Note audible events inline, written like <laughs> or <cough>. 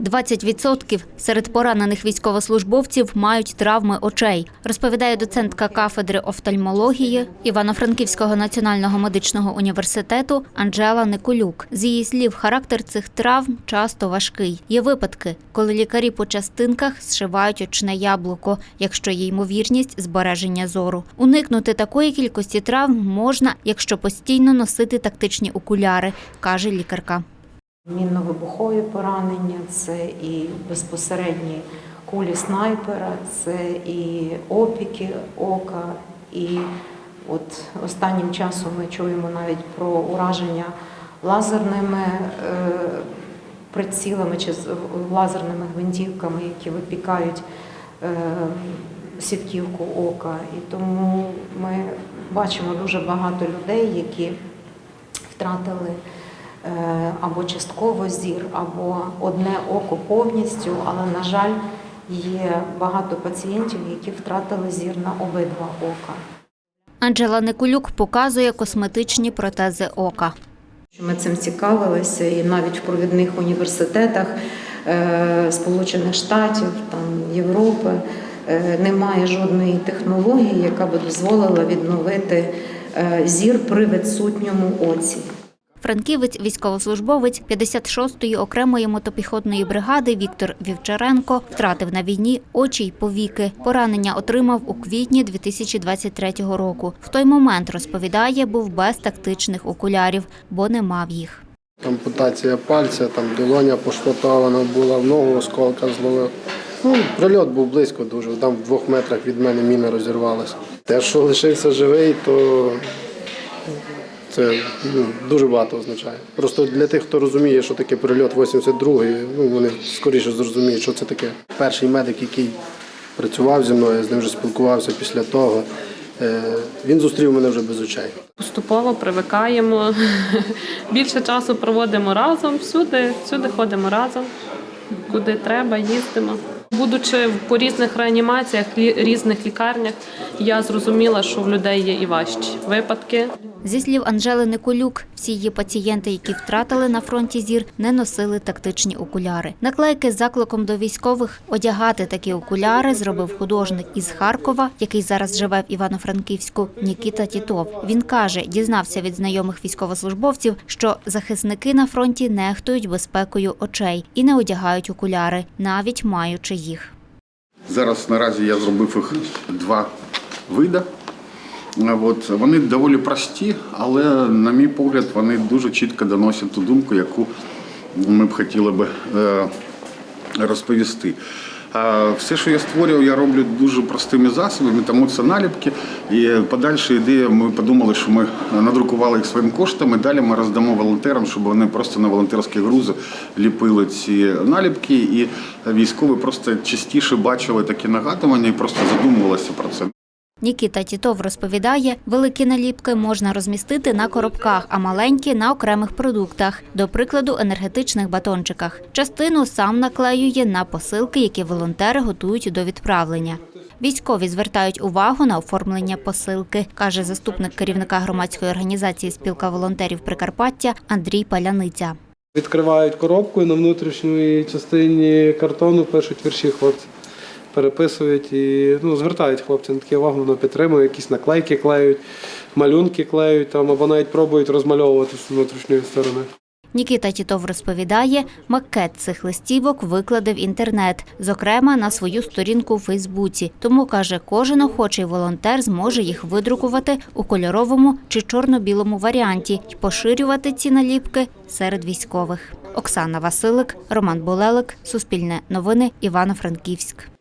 20% серед поранених військовослужбовців мають травми очей, розповідає доцентка кафедри офтальмології Івано-Франківського національного медичного університету Анжела Николюк. З її слів, характер цих травм часто важкий. Є випадки, коли лікарі по частинках зшивають очне яблуко, якщо є ймовірність збереження зору. Уникнути такої кількості травм можна, якщо постійно носити тактичні окуляри, каже лікарка. Мінно-вибухові поранення, це і безпосередні кулі снайпера, це і опіки ока, і от останнім часом ми чуємо навіть про ураження лазерними е, прицілами чи з- лазерними гвинтівками, які випікають е, сітківку ока. І тому ми бачимо дуже багато людей, які втратили е, або частково зір, або одне око повністю, але, на жаль, є багато пацієнтів, які втратили зір на обидва ока. Анджела Николюк показує косметичні протези ока. Ми цим цікавилися і навіть в провідних університетах е, Сполучених Штатів, там, Європи е, немає жодної технології, яка би дозволила відновити е, зір при відсутньому оці. Франківець, військовослужбовець 56-ї окремої мотопіхотної бригади Віктор Вівчаренко втратив на війні очі й повіки. Поранення отримав у квітні 2023 року. В той момент, розповідає, був без тактичних окулярів, бо не мав їх. Ампутація пальця, там долоня пошпатована була, в ногу осколка зловив. Ну, прильот був близько дуже, там в двох метрах від мене міна розірвалася. Те, що лишився живий, то це ну, дуже багато означає. Просто для тих, хто розуміє, що таке прильот 82-й, ну, вони скоріше зрозуміють, що це таке. Перший медик, який працював зі мною, я з ним вже спілкувався після того, е, він зустрів мене вже без очей. Поступово привикаємо, <laughs> більше часу проводимо разом, всюди, всюди ходимо разом, куди треба, їздимо. Будучи по різних реанімаціях, різних лікарнях, я зрозуміла, що в людей є і важчі випадки. Зі слів Анжели Николюк, всі її пацієнти, які втратили на фронті зір, не носили тактичні окуляри. Наклейки з закликом до військових одягати такі окуляри зробив художник із Харкова, який зараз живе в Івано-Франківську, Нікіта Тітов. Він каже, дізнався від знайомих військовослужбовців, що захисники на фронті нехтують безпекою очей і не одягають окуляри, навіть маючи їх. Зараз наразі я зробив їх два види. Е, От, вони доволі прості, але, на мій погляд, вони дуже чітко доносять ту думку, яку ми б хотіли би е, розповісти. Все, що я створював, я роблю дуже простими засобами, тому це наліпки. І подальша ідея, ми подумали, що ми надрукували їх своїм коштом, і далі ми роздамо волонтерам, щоб вони просто на волонтерські грузи ліпили ці наліпки, і військові просто частіше бачили такі нагадування і просто задумувалися про це. Нікіта Тітов розповідає, великі наліпки можна розмістити на коробках, а маленькі на окремих продуктах, до прикладу, енергетичних батончиках. Частину сам наклеює на посилки, які волонтери готують до відправлення. Військові звертають увагу на оформлення посилки, каже заступник керівника громадської організації Спілка волонтерів Прикарпаття Андрій Паляниця. Відкривають коробку і на внутрішній частині картону пишуть вірші хлопці. Переписують і ну, звертають хлопці на такі увагу, воно підтримує, якісь наклейки клеють, малюнки клеють там, або навіть пробують розмальовувати з внутрішньої сторони. Нікіта Тітов розповідає, макет цих листівок викладе в інтернет, зокрема на свою сторінку у Фейсбуці. Тому каже, кожен охочий волонтер зможе їх видрукувати у кольоровому чи чорно-білому варіанті і поширювати ці наліпки серед військових. Оксана Василик, Роман Болелик, Суспільне новини, Івано-Франківськ.